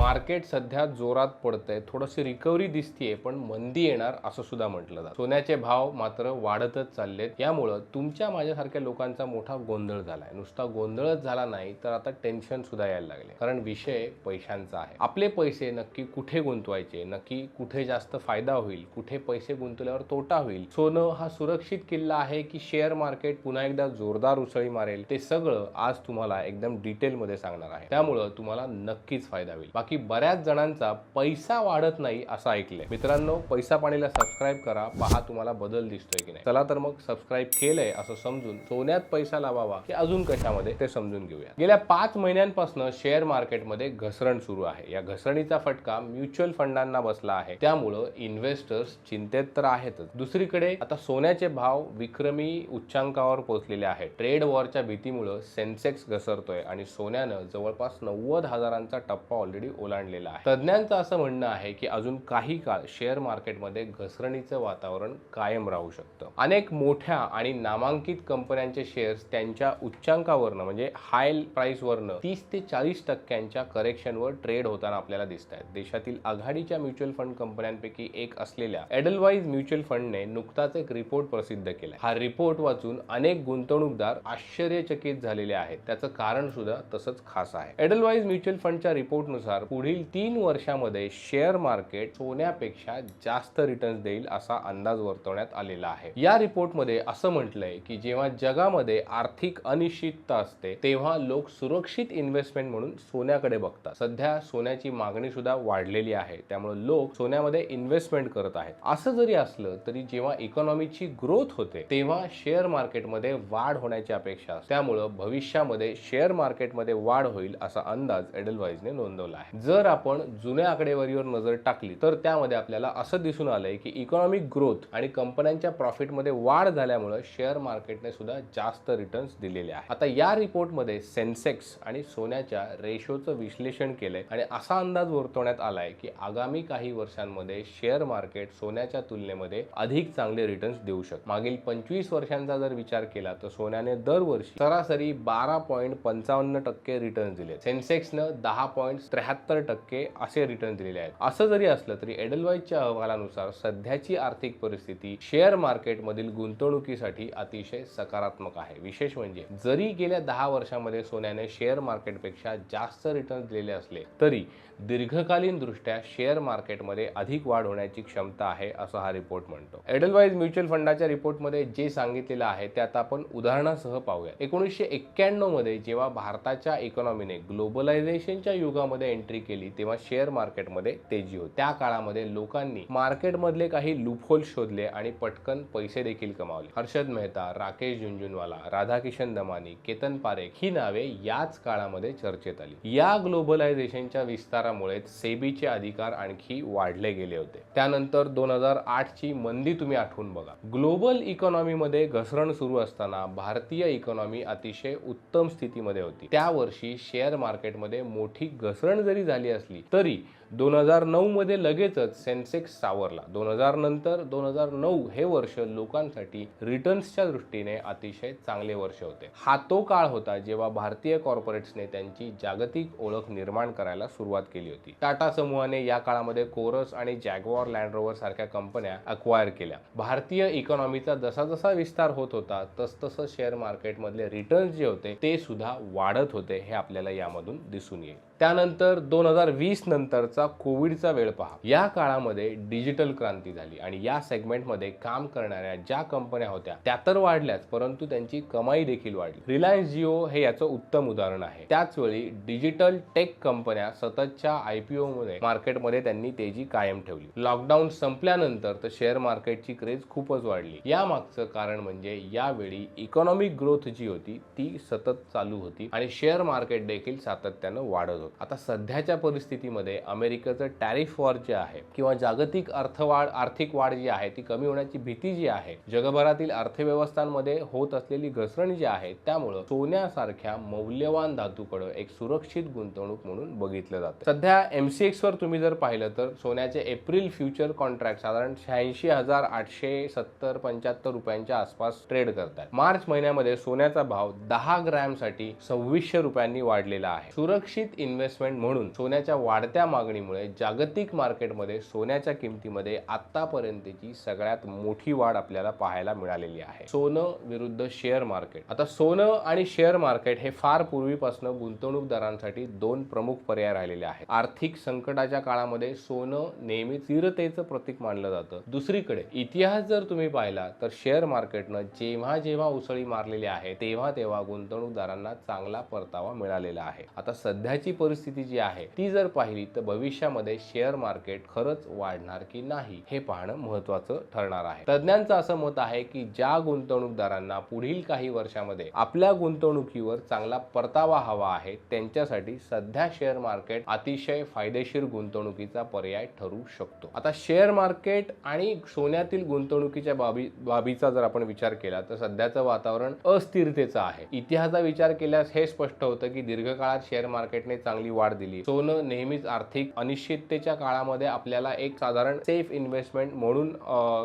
Market सध्या जोरात पडतंय. थोडंशी रिकव्हरी दिसतीये पण मंदी येणार असं सुद्धा म्हटलं जातं. सोन्याचे भाव मात्र वाढतच चाललेत. यामुळं तुमच्या माझ्यासारख्या लोकांचा मोठा गोंधळ झालाय. नुसता गोंधळच झाला नाही तर आता टेन्शन सुद्धा यायला लागले. कारण विषय पैशांचा आहे. आपले पैसे नक्की कुठे गुंतवायचे? नक्की कुठे जास्त फायदा होईल? कुठे पैसे गुंतवल्यावर तोटा होईल? सोनं हा सुरक्षित किल्ला आहे की शेअर मार्केट पुन्हा एकदा जोरदार उसळी मारेल? ते सगळं आज तुम्हाला एकदम डिटेलमध्ये सांगणार आहे. त्यामुळं तुम्हाला नक्कीच फायदा होईल. बाकी की बऱ्याच जणांचा पैसा वाढत नाही असं ऐकलंय. मित्रांनो पैसा पाणीला सबस्क्राईब करा. पहा तुम्हाला बदल दिसतोय की नाही. चला तर मग सबस्क्राईब केलंय असं समजून सोन्यात पैसा लावावा की अजून कशामध्ये ते समजून घेऊया. गेल्या पाच महिन्यांपासून शेअर मार्केटमध्ये घसरण सुरू आहे. या घसरणीचा फटका म्युच्युअल फंडांना बसला आहे. त्यामुळं इन्व्हेस्टर्स चिंतेत तर आहेतच. दुसरीकडे आता सोन्याचे भाव विक्रमी उच्चांकावर पोहोचलेले आहेत. ट्रेड वॉरच्या भीतीमुळं सेन्सेक्स घसरतोय आणि सोन्यानं जवळपास नव्वद हजारांचा टप्पा ऑलरेडी ओलांडलेला आहे. तज्ज्ञांचं असं म्हणणं आहे की अजून काही काळ शेअर मार्केटमध्ये घसरणीचं वातावरण कायम राहू शकतं. अनेक मोठ्या आणि नामांकित कंपन्यांचे शेअर्स त्यांच्या उच्चांकावरनं म्हणजे हाय प्राईसवरनं तीस ते चाळीस टक्क्यांच्या करेक्शनवर ट्रेड होताना आपल्याला दिसत आहेत. देशातील आघाडीच्या म्युच्युअल फंड कंपन्यांपैकी एक असलेल्या एडलवाईज म्युच्युअल फंडने नुकताच एक रिपोर्ट प्रसिद्ध केला हा रिपोर्ट वाचून अनेक गुंतवणूकदार आश्चर्यचकित झालेले आहेत. त्याचं कारण सुद्धा तसंच खास आहे. एडलवाईज म्युच्युअल फंडच्या रिपोर्टनुसार पुढील तीन वर्षामध्ये शेअर मार्केट सोन्यापेक्षा जास्त रिटर्न्स देईल असा अंदाज वर्तवण्यात आलेला आहे. या रिपोर्टमध्ये असं म्हटलंय की जेव्हा जगामध्ये आर्थिक अनिश्चितता असते तेव्हा लोक सुरक्षित इन्व्हेस्टमेंट म्हणून सोन्याकडे बघतात. सध्या सोन्याची मागणी सुद्धा वाढलेली आहे. त्यामुळे लोक सोन्यामध्ये इन्व्हेस्टमेंट करत आहेत. असं जरी असलं तरी जेव्हा इकॉनॉमीची ग्रोथ होते तेव्हा शेअर मार्केटमध्ये वाढ होण्याची अपेक्षा असते. त्यामुळं भविष्यामध्ये शेअर मार्केटमध्ये वाढ होईल असा अंदाज एडलवाईजने नोंदवला आहे. जर आपण जुन्या आकडेवारीवर नजर टाकली तर त्यामध्ये आपल्याला असं दिसून आलंय की इकॉनॉमिक ग्रोथ आणि कंपन्यांच्या प्रॉफिटमध्ये वाढ झाल्यामुळे शेअर मार्केटने सुद्धा जास्त रिटर्न्स दिलेले आहे आता या रिपोर्टमध्ये सेन्सेक्स आणि सोन्याच्या रेशोचं विश्लेषण केलंय आणि असा अंदाज वर्तवण्यात आलाय की आगामी काही वर्षांमध्ये शेअर मार्केट सोन्याच्या तुलनेमध्ये अधिक चांगले रिटर्न्स देऊ शकतो. मागील पंचवीस वर्षांचा जर विचार केला तर सोन्याने दरवर्षी सरासरी बारा पॉईंट पंचावन्न टक्के रिटर्न दिले सेन्सेक्सनं दहा पॉईंट त्र्याहत्तर टक्के असे रिटर्न दिलेले आहेत. असं जरी असलं तरी एडलवाईजच्या अहवालानुसार सध्याची आर्थिक परिस्थिती शेअर मार्केटमधील गुंतवणुकीसाठी अतिशय सकारात्मक आहे. विशेष म्हणजे जरी गेल्या दहा वर्षामध्ये सोन्याने शेअर मार्केटपेक्षा जास्त रिटर्न दिलेले असले तरी दीर्घकालीन दृष्ट्या शेअर मार्केटमध्ये अधिक वाढ होण्याची क्षमता आहे असं हा रिपोर्ट म्हणतो. एडलवाईज म्युच्युअल फंडाच्या रिपोर्टमध्ये जे सांगितलेलं आहे ते आता आपण उदाहरणासह पाहूया एकोणीसशे एक्क्याण्णवमध्ये जेव्हा भारताच्या इकॉनॉमीने ग्लोबलायझेशनच्या युगामध्ये एंट्री केली तेव्हा शेअर मार्केटमध्ये तेजी होती. त्या काळामध्ये लोकांनी मार्केटमधले काही लुपहोल शोधले आणि पटकन पैसे देखील कमावले. हर्षद मेहता राकेश झुंझुनवाला राधाकिशन दमानी केतन पारेख ही नावे याच काळामध्ये चर्चेत आली. या ग्लोबलायझेशनच्या विस्तारामुळे सेबीचे अधिकार आणखी वाढले गेले होते. त्यानंतर दोन हजार आठची मंदी तुम्ही आठवून बघा. ग्लोबल इकॉनॉमीमध्ये घसरण सुरू असताना भारतीय इकॉनॉमी अतिशय उत्तम स्थितीमध्ये होती. त्या वर्षी शेअर मार्केटमध्ये मोठी घसरण जरी झाली असली तरी दोन हजार नऊ मध्ये लगेचच सेन्सेक्स सावरला. दोन हजार नंतर दोन हजार नऊ हे वर्ष लोकांसाठी रिटर्न्सच्या दृष्टीने अतिशय चांगले वर्ष होते. हा तो काळ होता जेव्हा भारतीय कॉर्पोरेट्सने त्यांची जागतिक ओळख निर्माण करायला सुरुवात केली होती. टाटा समूहाने या काळामध्ये कोरस आणि जॅगवॉर लँड रोवर सारख्या कंपन्या अक्वायर केल्या. भारतीय इकॉनॉमीचा जसा जसा विस्तार होत होता तसतसं शेअर मार्केटमधले रिटर्न्स जे होते ते सुद्धा वाढत होते हे आपल्याला यामधून दिसून येईल. त्यानंतर दोन हजार वीस नंतरचा कोविडचा वेळ पहा. या काळामध्ये डिजिटल क्रांती झाली आणि या सेगमेंटमध्ये काम करणाऱ्या ज्या कंपन्या होत्या त्या तर वाढल्याच परंतु त्यांची कमाई देखील वाढली. रिलायन्स जिओ हे याचं उत्तम उदाहरण आहे. त्याच वेळी डिजिटल टेक कंपन्या सततच्या आय पी मध्ये मार्केटमध्ये त्यांनी तेजी कायम ठेवली. लॉकडाऊन संपल्यानंतर तर शेअर मार्केटची क्रेज खूपच वाढली. या मागचं कारण म्हणजे यावेळी इकॉनॉमिक ग्रोथ जी होती ती सतत चालू होती आणि शेअर मार्केट देखील सातत्यानं वाढत होतं. आता सध्याच्या परिस्थितीमध्ये अमेरिकेचं टॅरिफ वॉर जे आहे किंवा जागतिक अर्थवाढ आर्थिक वाढ जी आहे ती कमी होण्याची भीती जी आहे जगभरातील अर्थव्यवस्थांमध्ये होत असलेली घसरण जी आहे त्यामुळं सोन्यासारख्या मौल्यवान धातूकडे एक सुरक्षित गुंतवणूक म्हणून बघितलं जातं. सध्या एमसीएक्स वर तुम्ही जर पाहिलं तर सोन्याचे एप्रिल फ्युचर कॉन्ट्रॅक्ट साधारण शहाऐंशी हजार आठशे सत्तर पंच्याहत्तर रुपयांच्या आसपास ट्रेड करतात मार्च महिन्यामध्ये सोन्याचा भाव दहा ग्रॅमसाठी सव्वीसशे रुपयांनी वाढलेला आहे. सुरक्षित इन्व्हेस्टमेंट म्हणून सोन्याच्या वाढत्या मागणीमुळे जागतिक मार्केटमध्ये सोन्याच्या किमतीमध्ये आतापर्यंतची सगळ्यात मोठी वाढ आपल्याला पाहायला मिळालेली आहे. सोनं विरुद्ध शेअर मार्केट आता सोनं आणि शेअर मार्केट हे फार पूर्वीपासून गुंतवणूकदारांसाठी दोन प्रमुख पर्याय राहिलेले आहेत. आर्थिक संकटाच्या काळामध्ये सोनं नेहमी स्थिरतेचं प्रतीक मानलं जातं. दुसरीकडे इतिहास जर तुम्ही पाहिला तर शेअर मार्केटनं जेव्हा जेव्हा उसळी मारलेली आहे तेव्हा तेव्हा गुंतवणूकदारांना चांगला परतावा मिळालेला आहे. आता सध्याची परिस्थिती जी आहे ती जर पाहिली तर भविष्यामध्ये शेअर मार्केट खरंच वाढणार की नाही हे पाहणं महत्वाचं ठरणार आहे. तज्ज्ञांचं असं मत आहे की ज्या गुंतवणूकदारांना पुढील काही वर्षामध्ये आपल्या गुंतवणुकीवर चांगला परतावा हवा आहे त्यांच्यासाठी सध्या शेअर मार्केट अतिशय फायदेशीर गुंतवणुकीचा पर्याय ठरू शकतो. आता शेअर मार्केट आणि सोन्यातील गुंतवणुकीच्या बाबी बाबीचा जर आपण विचार केला तर सध्याचं वातावरण अस्थिरतेचं आहे. इतिहासाचा विचार केल्यास हे स्पष्ट होतं की दीर्घकाळात शेअर मार्केटने चांगली वाढ दिली. सोनं नेहमीच आर्थिक अनिश्चिततेच्या काळामध्ये आपल्याला एक साधारण सेफ इन्व्हेस्टमेंट म्हणून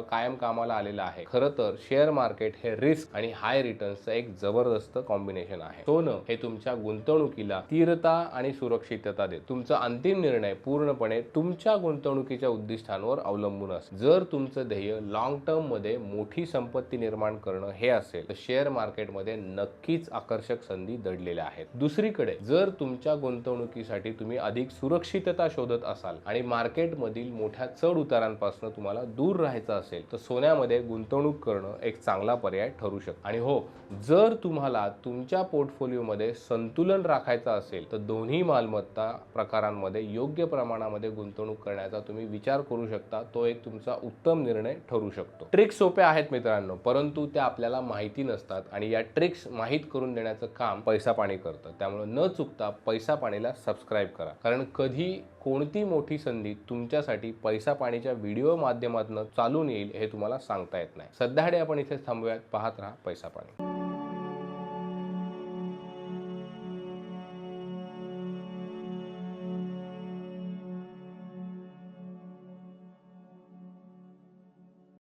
कायम कामाला आलेलं आहे. खरं तर शेअर मार्केट हे रिस्क आणि हाय रिटर्न्सचं एक जबरदस्त कॉम्बिनेशन आहे. सोनं हे तुमच्या गुंतवणुकीला स्थिरता आणि सुरक्षितता देत. तुमचा अंतिम निर्णय पूर्णपणे तुमच्या गुंतवणुकीच्या उद्दिष्टांवर अवलंबून असतो. जर तुमचं ध्येय लॉंग टर्ममध्ये मोठी संपत्ती निर्माण करणं हे असेल तर शेअर मार्केटमध्ये नक्कीच आकर्षक संधी दडलेल्या आहेत. दुसरीकडे जर तुमच्या गुंतवणूक गुंतवणुकीसाठी तुम्ही अधिक सुरक्षितता शोधत असाल आणि मार्केटमधील मोठ्या चढ उतारांपासून तुम्हाला दूर राहायचं असेल तर सोन्यामध्ये गुंतवणूक करणं एक चांगला पर्याय ठरू शकतो. आणि हो जर तुम्हाला तुमच्या पोर्टफोलिओमध्ये संतुलन राखायचं असेल तर दोन्ही मालमत्ता प्रकारांमध्ये योग्य प्रमाणामध्ये गुंतवणूक करण्याचा तुम्ही विचार करू शकता. तो एक तुमचा उत्तम निर्णय ठरू शकतो. ट्रिक्स सोप्या आहेत मित्रांनो परंतु त्या आपल्याला माहिती नसतात आणि या ट्रिक्स माहीत करून देण्याचं काम पैसा पाणी करतं. त्यामुळे न चुकता पैसा पाणीला सबस्क्राईब करा. कारण कधी कोणती मोठी संधी तुमच्यासाठी पैसा पाणीच्या व्हिडिओ माध्यमातून चालून येईल हे तुम्हाला सांगता येत नाही. सध्या आपण इथे थांबूयात. पाहत राहा पैसा पाणी.